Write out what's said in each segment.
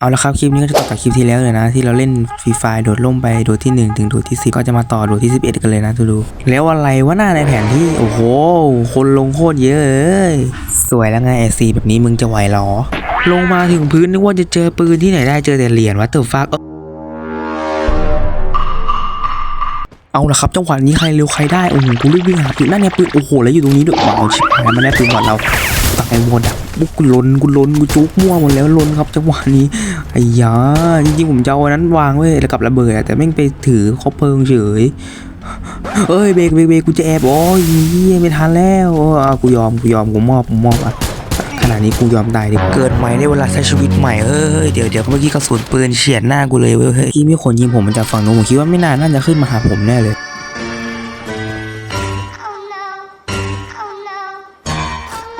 เอาละครับคลิปนี้ก็จะต่อจากคลิปที่แล้วเลยนะ ที่เราเล่นฟรีไฟโดดล่มไปโดดที่ 1 ถึงโดดที่ 10 ก็จะมาต่อโดดที่ 11 กันเลยนะทุดู แล้วอะไรวะหน้าในแผนที่ โอ้โห คนลงโคตรเยอะเอ้ยสวยแล้วไงไอซีแบบนี้มึงจะไหวหรอ ลงมาถึงพื้นนึกว่าจะเจอปืนที่ไหนได้เจอแต่เหรียญวัตเตอร์ฟักเอาละครับจังหวะนี้ใครเร็วใครได้โอ้โหกูรีบวิ่งหาปืนนั่นไงปืนโอ้โหแล้วอยู่ตรงนี้ด้วยว้าวชิบหายมันได้ปืนก่อนเราตักไอ้โมดับ ปุ๊บกูล้นกูล้นกูจุกมั่วหมดแล้วล้นครับจังหวะนี้ไอ้ยาจริงๆผมจะเอาอันนั้นวางไว้แล้วกับระเบิดแต่แม่งไปถือคบเพลิงเฉยเอ้ยเบรกเบรกเบรกกูจะแอบโอ้ยไม่ทันแล้วออเอากูยอมกูยอมกูมอบกูมอบอะขนาดนี้กูยอมตายดิเกิดใหม่ได้เวลาใช้ชีวิตใหม่เฮ้ยเดี๋ยวเดี๋ยวเมื่อกี้กระสุนปืนเฉียดหน้ากูเลยเว้ยเฮ้ยที่มีคนยิงผมมันจากฝั่งนู้นผมคิดว่าไม่นานน่าจะขึ้นมาหาผมแน่เลย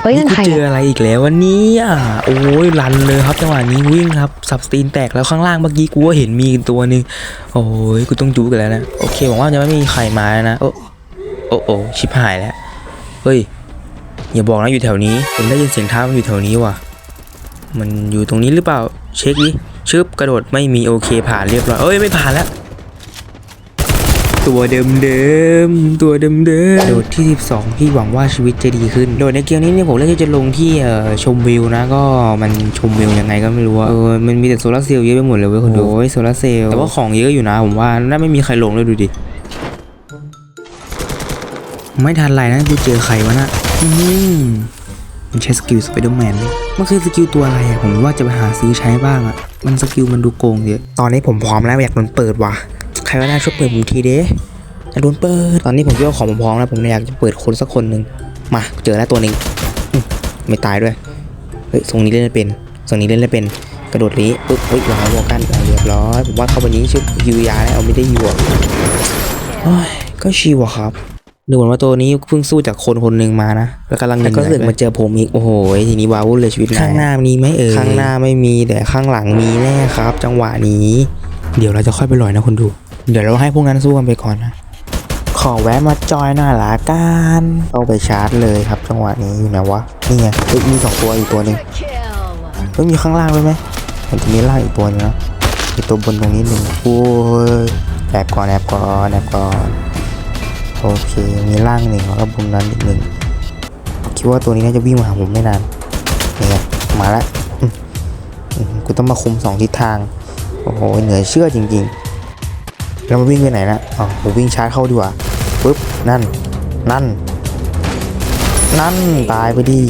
ฮ้ยนั่นใครเจออะอะไรอีกแล้ววันนี้อะโอ้ยรันเลยครับจังหวะนี้วิ่งครับสับสตีนแตกแล้วข้างล่างเมื่อกี้กูก็เห็นมีอีกตัวหนึ่งโอ้ยกูต้องจูกันแล้วนะโอเคหวังว่าจะไม่มีใครมาแล้วนะโอ้โอ้โอ้ชิบหายแล้วเฮ้ยอย่าบอกนะอยู่แถวนี้ผมได้ยินเสียงเท้ามันอยู่แถวนี้ว่ะ มันอยู่ตรงนี้หรือเปล่าเช็คดิชึบกระโดดไม่มีโอเคผ่านเรียบร้อยเอ้ยไม่ผ่านแล้ว ตัวเดิมเดิมๆตัวเดิมเดิมโดดที่ 12 พี่หวังว่าชีวิตจะดีขึ้น โดดในเกมนี้เนี่ยผมเลือกที่จะลงที่เอ่อชมวิวนะ ก็มันชมวิวยังไงก็ไม่รู้อะเออมันมีแต่โซลาร์เซลล์เยอะไปหมดเลยเว้ยคนดูโอ้ยโซลาร์เซลล์แต่ว่าของเยอะอยู่นะผมว่าน่าไม่มีใครลงเลยดูดิไม่ทันไรนะกูเจอใครวะนะอืมมันใช้สกิลสไปเดอร์แมนมันคือสกิลตัวอะไรอะผมว่าจะไปหาซื้อใช้บ้างอะมันสกิลมันดูโกงเยอะ ตอนนี้ผมพร้อมแล้วอยากโดนเปิดว่ะ ใครก็ได้ช่วยเปิดผมทีเด้อยากโดนเปิด ตอนนี้ผมคิดว่าของผมพร้อมแล้ว ผมอยากจะเปิดคนสักคนหนึ่งมาเจอแล้วตัวหนึ่งอื้อไม่ตายด้วย เฮ้ยทรงนี้เล่นไม่เป็นทรงนี้เล่นไม่เป็น กระโดดนี้ปุ๊บเฮ้ยวางวอลกันเรียบร้อย ผมว่าเข้าวันนี้ชื่อยูยาแล้วเอาไม่ได้ยูอะโอ้ยก็ชิวอะครับดูเหมือนว่าตัวนี้เพิ่งสู้จากคนคนหนึ่งมานะ แล้วกำลังแล้วก็เสือกมาเจอผมอีก โอ้โห ทีนี้ว้าวุ่นเลยชีวิตข้างหน้ามีไหมเอ่ย ข้างหน้าไม่มีแต่ข้างหลังมีแน่ครับ จังหวะนี้ เดี๋ยวเราจะค่อยไปลอยนะคนดู เดี๋ยวเราให้พวกนั้นสู้กันไปก่อนนะ ขอแวะมาจอยหน่อยละกันเอาไปชาร์จเลยครับจังหวะนี้อยู่ไหนวะ นี่ไงเฮ้ยมีสองตัวอีกตัวหนึ่งเฮ้ยมีข้างล่างด้วยไหมมันจะมีล่างอีกตัวนึงนะอีกตัวบนตรงนี้หนึ่งโอ้ยแอบก่อนแอบก่อนแอบก่อนโอเค มีล่างหนึ่งแล้วก็บนนั้นอีกหนึ่งคิดว่าตัวนี้น่าจะวิ่งมาหาผมไม่นานนี่ไงมาแล้วกูต้องมาคุมสองทิศทาง โอ้โห เหนื่อยเชื่อจริง ๆ แล้วมันวิ่งไปไหนนะอ๋อผมวิ่งชาร์จเข้าดีกว่าปุ๊บนั่น นั่น นั่นตายไปดิ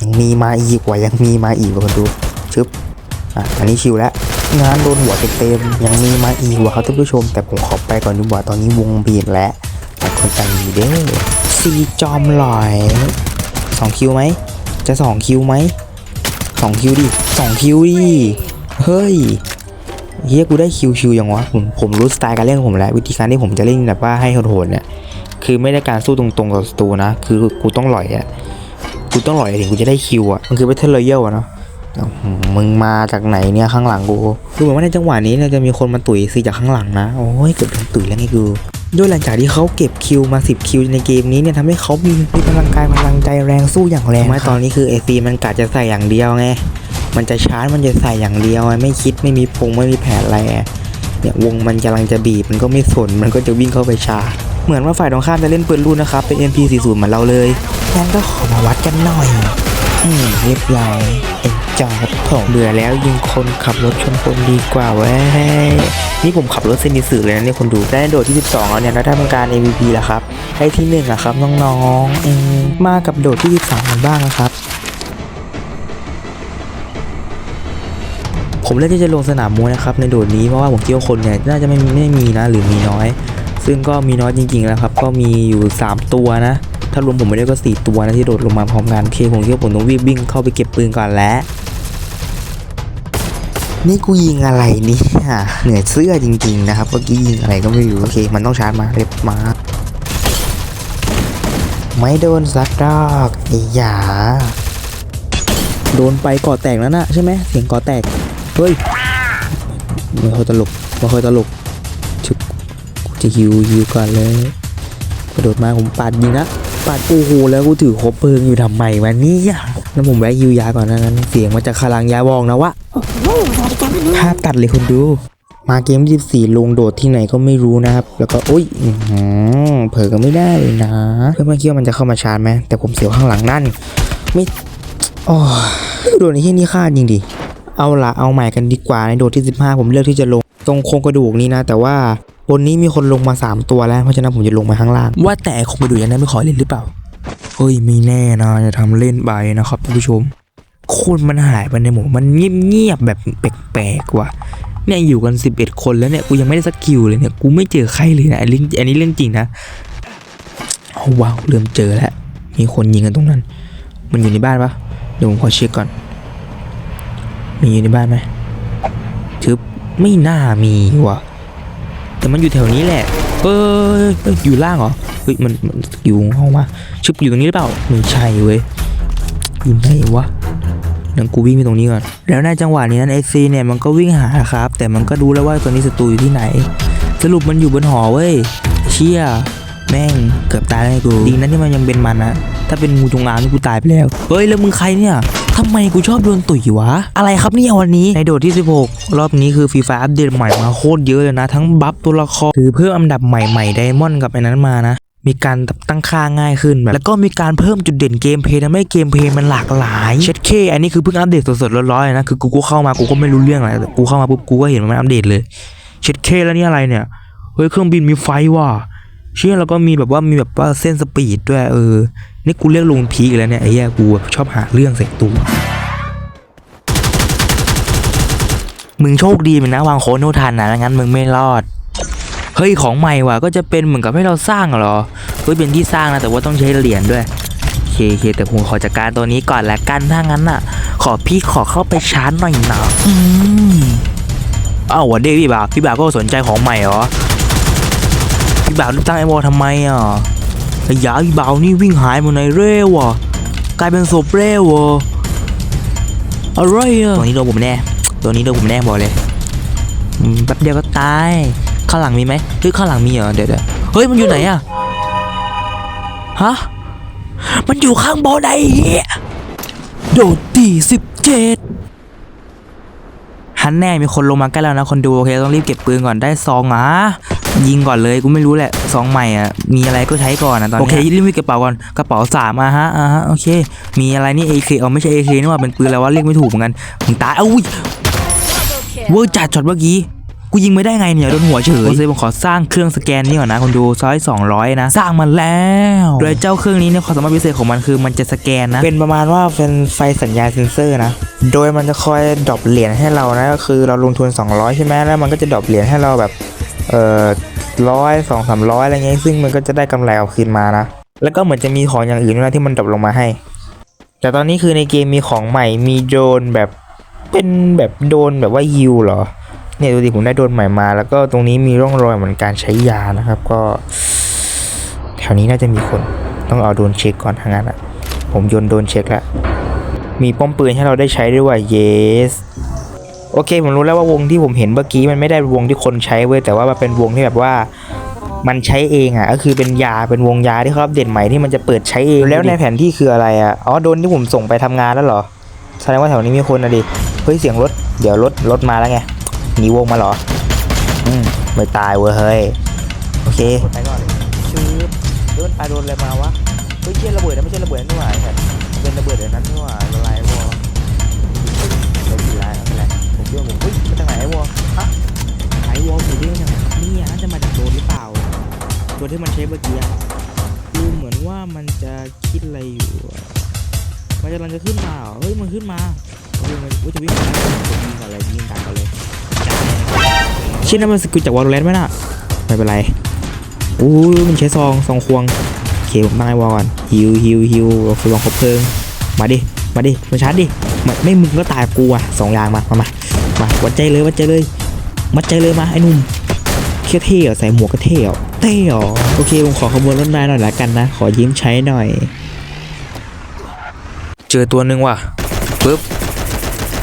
ยังมีมาอีกว่ายังมีมาอีกว่าคนดูชึบอะอันนี้ชิวแล้วงานโดนหัวเต็มๆยังมีมาอีกว่ะครับท่านผู้ชม แต่ผมขอไปก่อนดีกว่าตอนนี้วงบีบแล้วแต่คนใจดีเด้อซีจอมหลอยสองคิวไหมจะสองคิวไหมสองคิวดิสองคิวดิเฮ้ย เฮียกูได้คิวคิวยังวะผมผมรู้สไตล์การเล่นของผมแล้ว วิธีการที่ผมจะเล่นแบบว่าให้โหดๆเนี่ยคือไม่ได้การสู้ตรงๆกับศัตรูนะ คือกูต้องหล่อยอะกูต้องหล่อยถึงกูจะได้คิวอะมันคือเบทเทิลรอยัลอะเนาะอื้อหือมึงมาจากไหนเนี่ยข้างหลังกูดูเหมือนว่าในจังหวะนี้เนี่ยจะมีคนมาตุ๋ยซีจากข้างหลังนะโอ้ยเกือบโดนตุ๋ยแล้วไงกูด้วยหลังจากที่เขาเก็บคิวมา 10 คิวในเกมนี้เนี่ยทำให้เขามีมีพลังกายพลังใจแรงสู้อย่างแรงไม่ตอนนี้คือเอซีมันกะจะใส่อย่างเดียวไง มันจะชาร์จมันจะใส่อย่างเดียวไงไม่คิดไม่มีพงไม่มีแผนอะไรอะเนี่ยวงมันกำลังจะบีบมันก็ไม่สนมันก็จะวิ่งเข้าไปชาร์จเหมือนว่าฝ่ายตรงข้ามจะเล่นปืนรุ่นนะครับเป็น MP40 เหมือนเราเลยงั้นก็ขอมาวัดกันหน่อย อืมเรียบร้อยเอ็นจอยครับผมเบื่อแล้วยิงคนขับรถชนคนดีกว่าเว้ยนี่ผมขับรถเซนิสึเลยนะเนี่ยคนดูได้โดดที่ 12แล้วเนี่ยแล้วถ้าเป็นการ MVP ล่ะครับได้ที่หนึ่งอะครับน้องๆอืมมากับโดดที่ 13กันบ้างนะครับ ผมเลือกที่จะลงสนามมวยนะครับในโดดนี้เพราะว่าผมคิดว่าคนเนี่ยน่าจะไม่ไม่มีนะหรือมีน้อย ซึ่งก็มีน้อยจริงๆแล้วครับ ก็มีอยู่ 3 ตัวนะ ถ้ารวมผมไม่ได้ก็ 4 ตัวนะที่โดดลงมาพร้อมกันโอเคผมคิดว่าผมต้องวิ่งวิ่งเข้าไปเก็บปืนก่อนแล้วนี่กูยิงอะไรเนี่ยเหนื่อยเสื้อจริงๆนะครับเมื่อกี้ยิงอะไรก็ไม่รู้โอเค มันต้องชาร์จมาเรียบมา ไม่โดนสักดอกไอ้หยาโดนไปก่อแตกแล้วนะใช่ไหมเสียงก่อแตก เฮ้ยไม่ค่อยตลกไม่ค่อยตลกชึกจะฮิวฮิวก่อนเลยกระโดดมาผมปาดยิงนะปาดโอ้โหแล้วกูถือคบเพลิงอยู่ทำไมวะเนี่ยแล้วผมแวะยิวยาก่อนนะงั้นเสียงมาจากคารังยาวองนะวะภาพตัดเลยคนดู มาเกมที่14ลงโดดที่ไหนก็ไม่รู้นะครับ แล้วก็อุ้ยอืเผลอก็ไม่ได้เลยนะเพื่อนเมื่อกี้ว่ามันจะเข้ามาชาร์จไหมแต่ผมเสียวข้างหลังนั่นไม่โอ้ยโดดในที่นี่ฆ่าจริงดิ เอาละเอาใหม่กันดีกว่าในโดดที่ 15 ผมเลือกที่จะลงตรงโครงกระดูกนี้นะ แต่ว่าบนนี้มีคนลงมา 3 ตัวแล้วเพราะฉะนั้นผมจะลงมาข้างล่าง ว่าแต่โครงกระดูกยังนั้ไม่ขอเล่นหรือเปล่าเฮ้ยไม่แน่นะจะทำเล่นไปนะครับท่านผู้ชมคนมันหายไปในหมู่มันเงียบๆแบบแปลกๆว่ะเนี่ยอยู่กัน 11 คนแล้วเนี่ยกูยังไม่ได้สักคิวเลยเนี่ยกูไม่เจอใครเลยนะอันนี้อันนี้เรื่องจริงนะว้าวเริ่มเจอแล้วมีคนยิงกันตรงนั้น มันอยู่ในบ้านปะเดี๋ยวผมขอเช็คก่อน มีอยู่ในบ้านไหมทึบไม่น่ามีว่ะ แต่มันอยู่แถวนี้แหละ เอออยู่ล่างเหรอ เฮ้ยมันมันอยู่ห้องมาชึบอยู่ตรงนี้หรือเปล่าไม่ใช่เว้ย อยู่ไหนวะเดี๋ยวกูวิ่งไปตรงนี้ก่อน แล้วในจังหวะนี้นั้นไอซีเนี่ยมันก็วิ่งหาครับ แต่มันก็รู้แล้วว่าตัวนี้ศัตรูอยู่ที่ไหน สรุปมันอยู่บนหอเว้ย เชี่ย แม่งเกือบตายแล้วไอ้กู ดีนะที่มันยังเป็นมันนะถ้าเป็นงูจงอางนี่กูตายไปแล้ว เฮ้ยแล้วมึงใครเนี่ย ทำไมกูชอบโดนตุ๋ยวะ อะไรครับเนี่ยวันนี้ในโดดที่ 16 รอบนี้คือฟีฟ่าอัปเดตใหม่มาโคตรเยอะเลยนะ ทั้งบัฟตัวละครหรือเพิ่มอันดับใหม่ๆไดมอนด์กับไอ้นั้นมานะมีการตั้งค่าง่ายขึ้นแบบแล้วก็มีการเพิ่มจุดเด่นเกมเพลย์ทำให้เกมเพลย์มันหลากหลายเช็ดเคอันนี้คือเพิ่งอัปเดตสดๆร้อนๆเลยนะคือกูก็เข้ามากูก็ไม่รู้เรื่องอะไรแต่กูเข้ามาปุ๊บกูก็เห็นมันอัปเดตเลยเช็ดเคแล้วนี่อะไรเนี่ยเฮ้ยเครื่องบินมีไฟว่ะเชี่ยแล้วก็มีแบบว่ามีแบบว่าเส้นสปีดด้วยเออ นี่กูเรียกลงพีคแล้วเนี่ยไอ้เหี้ยกูชอบหาเรื่องใส่ตัวมึงโชคดีมันนะวางโคโนทันนะงั้นมึงไม่รอด เฮ้ยของใหม่ว่ะก็จะเป็นเหมือนกับให้เราสร้างเหรอเฮ้ยเป็นที่สร้างนะแต่ว่าต้องใช้เหรียญด้วยเคเคแต่ผมขอจัดการตัวนี้ก่อนละกันถ้างั้นน่ะ ขอพี่ขอเข้าไปชาร์จหน่อยนะอืมอ้าวเดพี่บ่าวพี่บ่าวก็สนใจของใหม่เหรอพี่บ่าวตั้งไอวอลทำไมอะ ไอ้ยาพี่บ่าวนี่วิ่งหายหมดในเร่วะกลายเป็นศพเร่วะอะไรอะตัวนี้โดนผมแน่ ตัวนี้โดนผมแน่บอกเลยแป๊บเดียวก็ตาย ข้างหลังมีไหมเฮ้ยข้างหลังมีเหรอเดี๋ยวเดี๋ยวเฮ้ยมันอยู่ไหนอะฮะ มันอยู่ข้างบนไอ้เหี้ยโดดตีสิบเจ็ดฮันแน่มีคนลงมาใกล้แล้วนะคนดูโอเคต้องรีบเก็บปืนก่อนได้ซองอะ ยิงก่อนเลยกูไม่รู้แหละซองใหม่อะมีอะไรก็ใช้ก่อนนะตอนนี้โอเครีบมีกระเป๋าก่อนกระเป๋าสามอะฮะอ่าฮะโอเค มีอะไรนี่ AK เอาไม่ใช่ AK นี่หว่าเป็นปืนแล้วว่าเรียกไม่ถูกเหมือนกันมึงตายเอ้าอุ้ยเวอร์จัดช็อตเมื่อกี้กูยิงไม่ได้ไงเนี่ยโดนหัวเฉยโอเคผมขอสร้างเครื่องสแกนนี่ก่อนนะคนดูซอย200 นะ สร้างมาแล้ว โดยเจ้าเครื่องนี้เนี่ยความสามารถพิเศษของมันคือมันจะสแกนนะ เป็นประมาณว่าเป็นไฟสัญญาณเซ็นเซอร์นะ โดยมันจะคอยดรอปเหรียญให้เรานะก็คือเราลงทุน 200 ใช่ไหมแล้วมันก็จะดรอปเหรียญให้เราแบบ เอ่อร้อยสองสามร้อยอะไรเงี้ยซึ่งมันก็จะได้กำไรเอาคืนมานะ แล้วก็เหมือนจะมีของอย่างอื่นด้วยนะที่มันดรอปลงมาให้ แต่ตอนนี้คือในเกมมีของใหม่มีโดนแบบเป็นแบบโดนแบบว่ายิวเหรอเนี่ยดูดิผมได้โดนใหม่มา แล้วก็ตรงนี้มีร่องรอยเหมือนการใช้ยานะครับ ก็ แถวนี้น่าจะมีคนต้องเอาโดนเช็คก่อนทางนั้นอะ ผมโยนโดนเช็คแล้วมีป้อมปืนให้เราได้ใช้ด้วยว่า yes โอเคผมรู้แล้วว่าวงที่ผมเห็นเมื่อกี้มันไม่ได้เป็นวงที่คนใช้เว้ยแต่ว่ามันเป็นวงที่แบบว่ามันใช้เองอะก็คือเป็นยาเป็นวงยาที่เขาอัปเดตใหม่ที่มันจะเปิดใช้เองแล้วในแผนที่คืออะไรอะอ๋อโดนที่ผมส่งไปทำงานแล้วเหรอแสดงว่าแถวนี้มีคนนะดิเฮ้ยเสียงรถเดี๋ยวรถรถมาแล้วไงหนีวงมาเหรออืมไม่ตายเว้ยเฮ้ยโอเคไปก่อนชืบเดินไปโดนอะไรมาวะเฮ้ยเชี่ยระเบิดนะไม่ใช่ระเบิดนั่นนี่หว่าไอ้สัตว์มันเป็นระเบิดเดี๋ยวนั้นนี่หว่าละลาย ไหนไอ้วอฮะไอ้วอผมเรื่องจากไหนครับเนี่ยน่าจะมาจากโดนหรือเปล่าโดนที่มันใช้เมื่อกี้อะดูเหมือนว่ามันจะคิดอะไรอยู่อะมันกำลังจะขึ้นมาเหรอเฮ้ยมันขึ้นมาเฮ้ยมันอุ๊ยจะวิ่งมาแล้วจะยิงก่อนเลยยิงตามก่อนเลยเช่นนั้นมันสกิลจากวอลเลนไหมน่ะไม่เป็นไรโอ้ยมันใช้ซองซองควงโอเคผมตั้งไอ้วอลก่อนฮิวฮิวฮิวโอเควางครบเพลิงมาดิมาดิมาชาร์จดิไม่ไม่มึงก็ตายกูอะสองอย่างมามามา มาวัดใจเลยวัดใจเลยวัดใจเลยมาไอ้หนุ่มเที่ยวเท่เหรอใส่หมวกก็เท่เหรอเท่เหรอโอเคผมขอขบวนรถนายหน่อยละกันนะ ขอยิ้มใช้หน่อย เจอตัวหนึ่งว่ะปึ๊บ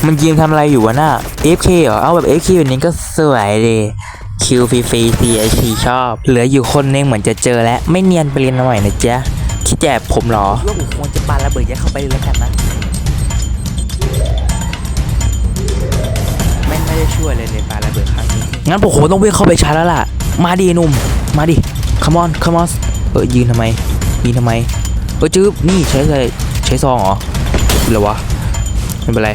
มันยิงทำอะไรอยู่วะน่ะ FK เหรอ เอาแบบ FK แบบนี้ก็สวยดีคิวฟรีฟรี CHP ชอบ เหลืออยู่คนนึงเหมือนจะเจอแล้ว ไม่เนียนไปเรียนมาใหม่นะจ๊ะคิดแจบผมเหรอว่าผมควรจะปาระเบิดยัดเข้าไปเลยแล้วกันนะ ช่วยเลยเลยปาระเบิดครั้งนี้งั้นผมคงต้องวิ่งเข้าไปชาร์จแล้วล่ะ มาดิหนุ่ม มาดิ come on come on เออยืนทำไมยืนทำไมเออจื๊บนี่ใช้อะไรใช้ซองเหรอหรือวะไม่เป็นไร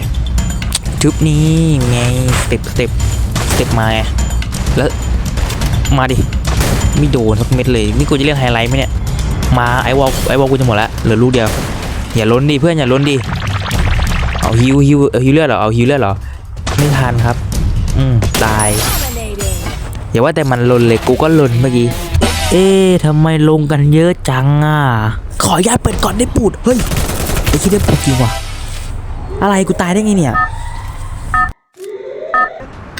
จึ๊บนี่ไงสเต็ปสเต็ปสเต็ปมาไงแล้วมาดิไม่โดนสักเม็ดเลยนี่กูจะเรียกไฮไลท์ไหมเนี่ยมาไอวอลไอวอลกูจะหมดละเหลือลูกเดียวอย่าล้นดิเพื่อนอย่าล้นดิเอาฮิวฮิวฮิวเลือดเหรอเอาฮิวเลือดเหรอ ไม่ทันครับ อืมตาย อย่าว่าแต่มันลนเลยกูก็ลนเมื่อกี้ เอ๊ะทำไมลงกันเยอะจังอะ ขออนุญาตเปิดก่อนได้ปูด เฮ้ยไอ้คิดได้ปูดจริงว่ะ อะไรกูตายได้ไงเนี่ย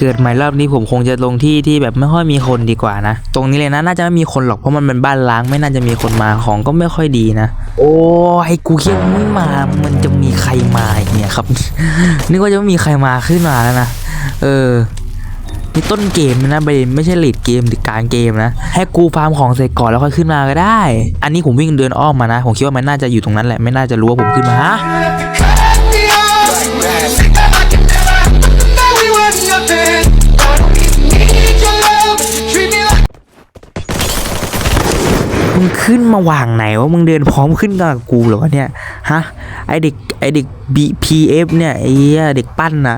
เกิดใหม่รอบนี้ผมคงจะลงที่ที่แบบไม่ค่อยมีคนดีกว่านะ ตรงนี้เลยนะน่าจะไม่มีคนหรอกเพราะมันเป็นบ้านล้างไม่น่าจะมีคนมาของก็ไม่ค่อยดีนะ โอ้ยกูคิดไม่มา มันจะมีใครมาอีกเนี่ยครับ นึกว่าจะไม่มีใครมาขึ้นมาแล้วนะเออนี่ต้นเกมนะไม่ไม่ใช่เลดเกมหรือกลางเกมนะให้กูฟาร์มของเสร็จก่อนแล้วค่อยขึ้นมาก็ได้ อันนี้ผมวิ่งเดินอ้อมมานะ ผมคิดว่ามันน่าจะอยู่ตรงนั้นแหละไม่น่าจะรู้ว่าผมขึ้นมาฮะ งขึ้นมาวางไหนวะมึงเดินพร้อมขึ้นกับกูเหรอวะเนี่ยฮะไอเด็กไอเด็ก BPF เนี่ยไอ้เหี้ยเด็กปั้นนะ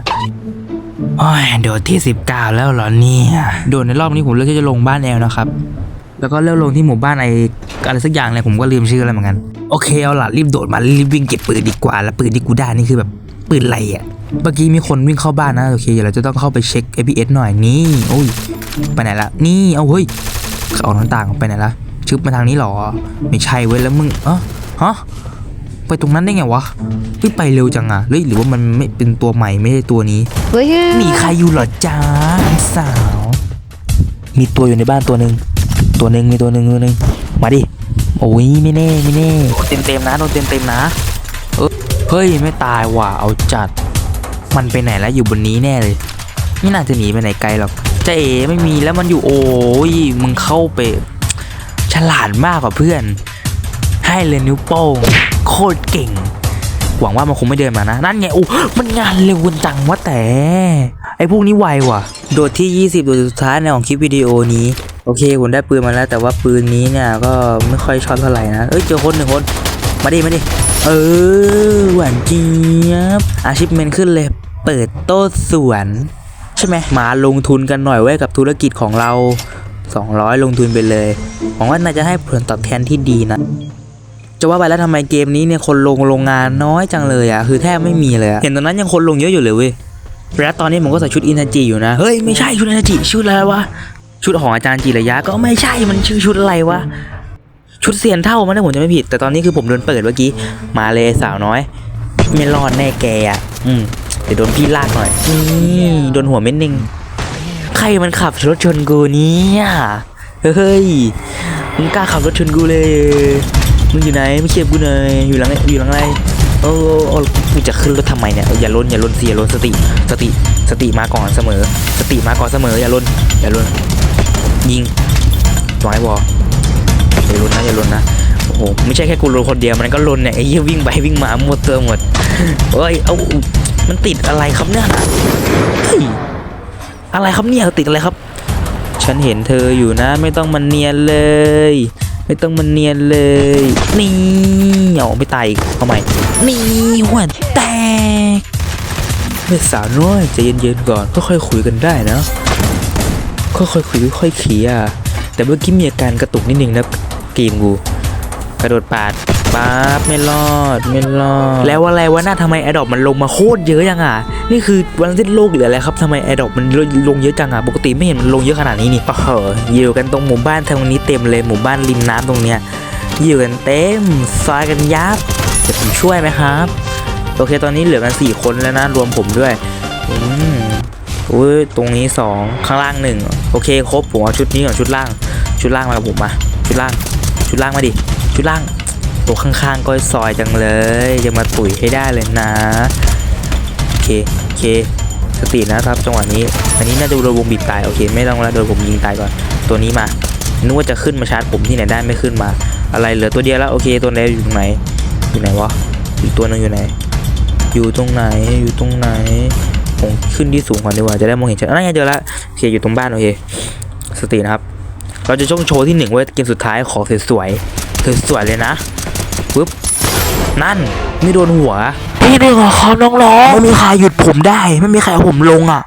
โอ้ยโดดที่19แล้วเหรอเนี่ยโดดในรอบนี้ผมเลือกที่จะลงบ้านแอลนะครับ แล้วก็เลือกลงที่หมู่บ้านไออะไรสักอย่างเลยผมก็ลืมชื่อแล้วเหมือนกันโอเคเอาล่ะรีบโดดมารีบวิ่งเก็บปืนดีกว่าแล้วปืนที่กูได้นี่คือแบบปืนอะไรอะเมื่อกี้มีคนวิ่งเข้าบ้านนะโอเคเดี๋ยวเราจะต้องเข้าไปเช็ค APS หน่อยนี่โอ้ยไปไหนละนี่เอาเฮ้ยออกหน้าต่างไปไหนละ ชึบมาทางนี้เหรอ ไม่ใช่เว้ยแล้วมึงเออฮะไปตรงนั้นได้ไงวะเฮ้ยไปเร็วจังอะเฮ้ยหรือว่ามันไม่เป็นตัวใหม่ไม่ใช่ตัวนี้เฮ้ยมีใครอยู่เหรอจ้าน้องสาว มีตัวอยู่ในบ้านตัวหนึ่งตัวหนึ่งมีตัวหนึ่งตัวหนึ่งมาดิโอ้ยไม่แน่ไม่แน่เต็มเต็มๆนะโดนเต็มเต็มๆนะเออเฮ้ยไม่ตายว่ะเอาจัด มันไปไหนแล้วอยู่บนนี้แน่เลยไม่น่าจะหนีไปไหนไกลหรอกจะเอ๋ไม่มีแล้วมันอยู่โอ้ยมึงเข้าไป ฉลาดมากกว่าเพื่อน ให้เลยนิ้วโป้งโคตรเก่ง หวังว่ามันคงไม่เดินมานะ นั่นไงโอ้มันงานเร็วจังวะแต่ ไอ้พวกนี้ไวว่ะ โดดที่ 20 โดดสุดท้ายในของคลิปวิดีโอนี้ โอเคผมได้ปืนมาแล้ว แต่ว่าปืนนี้เนี่ยก็ไม่ค่อยชอบเท่าไหร่นะ เอ้ยเจอคนหนึ่งคน มาดิมาดิ เออหวานเจี๊ยบอาชิพเมนขึ้นเลย เปิดโต๊ะสวน ใช่ไหมมาลงทุนกันหน่อยไว้กับธุรกิจของเรา 200 ลงทุนไปเลย หวังว่าน่าจะให้ผลตอบแทนที่ดีนะ จะว่าไปแล้วทำไมเกมนี้เนี่ยคนลงโรงงานน้อยจังเลยอะ คือแทบไม่มีเลยเห็นตอนนั้นยังคนลงเยอะอยู่เลยเว้ย แล้วตอนนี้ผมก็ใส่ชุดอินทันจิอยู่นะ เฮ้ยไม่ใช่ชุดอินทันจิชุดอะไรวะ ชุดของอาจารย์จิระยะก็ไม่ใช่ มันชื่อชุดอะไรวะ ชุดเซียนเท่ามันนะผมจะไม่ผิด แต่ตอนนี้คือผมโดนเปิดเมื่อกี้ มาเลยสาวน้อย ไม่รอดแน่แกอะ อืมเดี๋ยวโดนพี่ลากหน่อยนี่โดนหัวเม็ดหนึง ใครมันขับรถชนกูเนี่ยเฮ้ยมึงกล้าขับรถชนกูเลยมึงอยู่ไหนไม่เขียบกูหน่อยอยู่หลังอยู่หลังอะไรโอ้โอ้โอ้กูจะขึ้นรถทำไมเนี่ยอย่าล้นอย่าล้นเสิอย่าล้นสติ สติสติมาก่อนเสมอ สติมาก่อนเสมออย่าล้นอย่าล้นยิงตัวไอ้บออย่าล้นนะอย่าล้นนะโอ้โหไม่ใช่แค่กูล้นคนเดียวมันก็ล้นเนี่ยไอ้เหี้ยวิ่งไปวิ่งมาหมดเติมหมดเอ้ยเอ้ามันติดอะไรครับเนี่ย อะไรครับเนี่ยติดอะไรครับ ฉันเห็นเธออยู่นะ ไม่ต้องมันเนียนเลย ไม่ต้องมันเนียนเลย นี่เอาไม่ตายอีกเอาใหม่นี่หัวแตกเฮ้ยสาวน้อยใจเย็นๆก่อนค่อยๆคุยกันได้นะค่อยๆคุยค่อยๆเคลียร์แต่เมื่อกี้มีอาการกระตุกนิดนึงนะเกมกูกระโดดปาด ป๊าบไม่รอดไม่รอด แล้วอะไรวะน่าทำไมแอดอปมันลงมาโคตรเยอะยังอะนี่คือวันสิ้นโลกหรืออะไรครับทำไมแอดอปมันลงเยอะจังอะปกติไม่เห็นมันลงเยอะขนาดนี้นี่โอ้โหอยู่กันตรงหมู่บ้านทางนี้เต็มเลยหมู่บ้านริมน้ำตรงเนี้ยอยู่กันเต็มซอยกันยับเดี๋ยวผมช่วยไหมครับโอเคตอนนี้เหลือกันสี่คนแล้วนะรวมผมด้วยอืมอุ้ยตรงนี้สองข้างล่างหนึ่งโอเคครบผมเอาชุดนี้ก่อนชุดล่าง ชุดล่างมากับผมมาชุดล่าง ชุดล่างมาดิชุดล่าง ตัวข้างๆก็ซอยจังเลยจะมาตุ๋ยให้ได้เลยนะโอเคโอเคสตินะครับจังหวะนี้ อันนี้น่าจะโดนวงบีบตายโอเค ไม่ต้องแล้วโดนผมยิงตายก่อน ตัวนี้มานึกว่าจะขึ้นมาชาร์จผมที่ไหนได้ไม่ขึ้นมา อะไรเหลือตัวเดียวแล้วโอเคตัวไหนอยู่ตรงไหนอยู่ไหนวะอีกตัวหนึงอยู่ไหน อยู่ตรงไหนอยู่ตรงไหนผมขึ้นที่สูงก่อนดีกว่าจะได้มองเห็นชัดนั่นไงเจอแล้วโอเคอยู่ตรงบ้านโอเคสตินะครับ เราจะช่องโชว์ที่หนึ่งไว้เกมสุดท้ายขอสวยๆสวยๆเลยนะ ปึ๊บนั่นไม่โดนหัวพี่หนึ่งเหรอครับน้องๆไม่มีใครหยุดผมได้ ไม่มีใครเอาผมลงอะ